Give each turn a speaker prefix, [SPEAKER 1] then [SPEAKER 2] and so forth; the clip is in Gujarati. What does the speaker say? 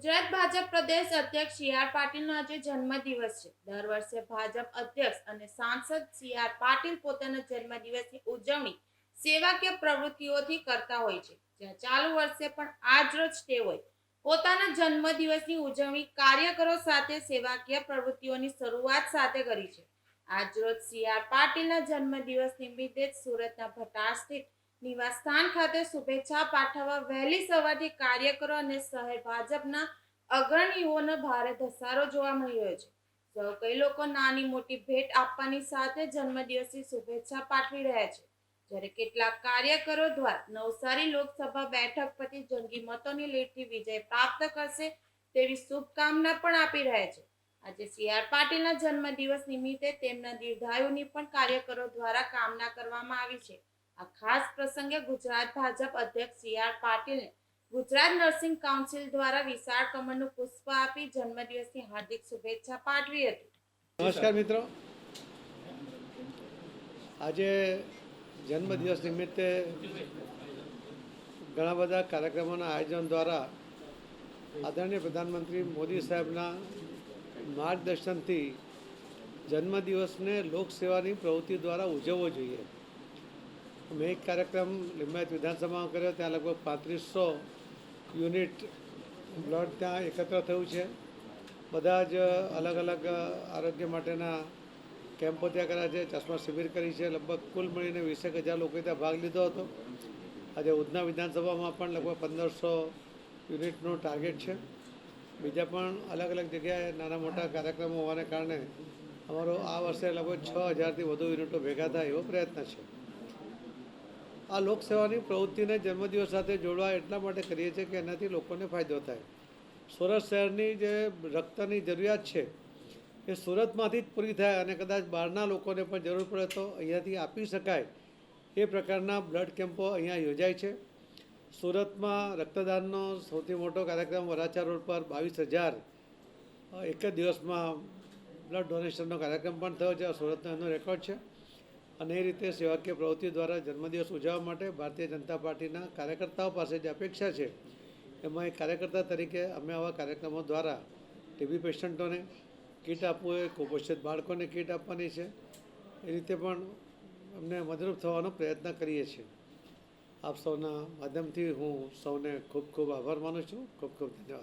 [SPEAKER 1] ગુજરાત ભાજપ પ્રદેશ અધ્યક્ષ સી આર પાટીલનો આજે જન્મદિવસ છે. દર વર્ષે ભાજપ અધ્યક્ષ અને સાંસદ સી આર પાટીલ પોતાના જન્મદિવસની ઉજવણી સેવાકીય પ્રવૃત્તિઓથી કરતા હોય છે. જ્યાં ચાલુ વર્ષે પણ આજ રોજ હોય. પોતાના જન્મદિવસની ઉજવણી કાર્યકરો સાથે સેવાકીય પ્રવૃત્તિઓની શરૂઆત સાથે કરી છે. આજરોજ સી આર પાટીલના જન્મદિવસ નિમિત્તે જ સુરતના ભટાર સ્થિત નિવાસસ્થાન ખાતે શુભેચ્છા પાઠવવા વહેલી સવારથી કાર્યકરો અને શહેર ભાજપના અગ્રણીઓનો ભારે ધસારો જોવા મળ્યો છે. સૌ કઈ લોકો નાની મોટી ભેટ આપવાની સાથે જન્મદિવસની શુભેચ્છા પાઠવી રહ્યા છે. જ્યારે કેટલાક કાર્યકરો દ્વારા નવસારી લોકસભા બેઠક પરથી જંગી મતોની લીડથી વિજય પ્રાપ્ત કરશે તેવી શુભકામના પણ આપી રહ્યા છે. આજે સી આર પાટીલના જન્મદિવસ નિમિત્તે તેમના દીર્ઘાયુની પણ કાર્યકરો દ્વારા કામના કરવામાં આવી છે. આ ખાસ પ્રસંગે ગુજરાત ભાજપ અધ્યક્ષ સી આર પાટીલને ગુજરાત નર્સિંગ કાઉન્સિલ દ્વારા વિશાળ કમળનું પુષ્પ આપી જન્મદિવસની હાર્દિક શુભેચ્છા પાઠવી હતી.
[SPEAKER 2] નમસ્કાર મિત્રો. આજે જન્મદિવસ નિમિત્તે ઘણા બધા કાર્યક્રમોના આયોજન દ્વારા આદરણીય પ્રધાનમંત્રી મોદી સાહેબના માર્ગદર્શનથી જન્મદિવસને લોકસેવાની પ્રવૃત્તિ દ્વારા ઉજવવો જોઈએ. મેં એક કાર્યક્રમ લિંબાયત વિધાનસભામાં કર્યો, ત્યાં લગભગ પાંત્રીસો યુનિટ બ્લડ ત્યાં એકત્ર થયું છે. બધા જ અલગ અલગ આરોગ્ય માટેના કેમ્પો ત્યાં કર્યા છે, ચશ્મા શિબિર કરી છે. લગભગ કુલ મળીને વીસેક હજાર લોકોએ ત્યાં ભાગ લીધો હતો. આજે ઉધના વિધાનસભામાં પણ લગભગ પંદરસો યુનિટનો ટાર્ગેટ છે. બીજા પણ અલગ અલગ જગ્યાએ નાના મોટા કાર્યક્રમો હોવાને કારણે અમારો આ વર્ષે લગભગ છ હજારથી વધુ યુનિટો ભેગા થાય એવો પ્રયત્ન છે. આ લોકસેવાની પ્રવૃત્તિને જન્મદિવસ સાથે જોડવા એટલા માટે કરીએ છીએ કે એનાથી લોકોને ફાયદો થાય. સુરત શહેરની જે રક્તની જરૂરિયાત છે, એ સુરતમાંથી જ પૂરી થાય અને કદાચ બહારના લોકોને પણ જરૂર પડે તો અહીંયાથી આપી શકાય એ પ્રકારના બ્લડ કેમ્પો અહીંયા યોજાય છે. સુરતમાં રક્તદાનનો સૌથી મોટો કાર્યક્રમ વરાછા રોડ પર બાવીસ હજાર એક જ દિવસમાં બ્લડ ડોનેશનનો કાર્યક્રમ પણ થયો છે. સુરતનો એનો રેકોર્ડ છે. અને એ રીતે સેવાકીય પ્રવૃત્તિ દ્વારા જન્મદિવસ ઉજવવા માટે ભારતીય જનતા પાર્ટીના કાર્યકર્તાઓ પાસે જે અપેક્ષા છે. એમાં એક કાર્યકર્તા તરીકે અમે આવા કાર્યક્રમો દ્વારા ટીબી પેશન્ટોને કીટ આપવું એ કુપોષિત બાળકોને કીટ આપવાની છે. એ રીતે પણ અમને મદદરૂપ થવાનો પ્રયત્ન કરીએ છીએ. આપ સૌના માધ્યમથી હું સૌને ખૂબ ખૂબ આભાર માનું છું. ખૂબ ખૂબ ધન્યવાદ.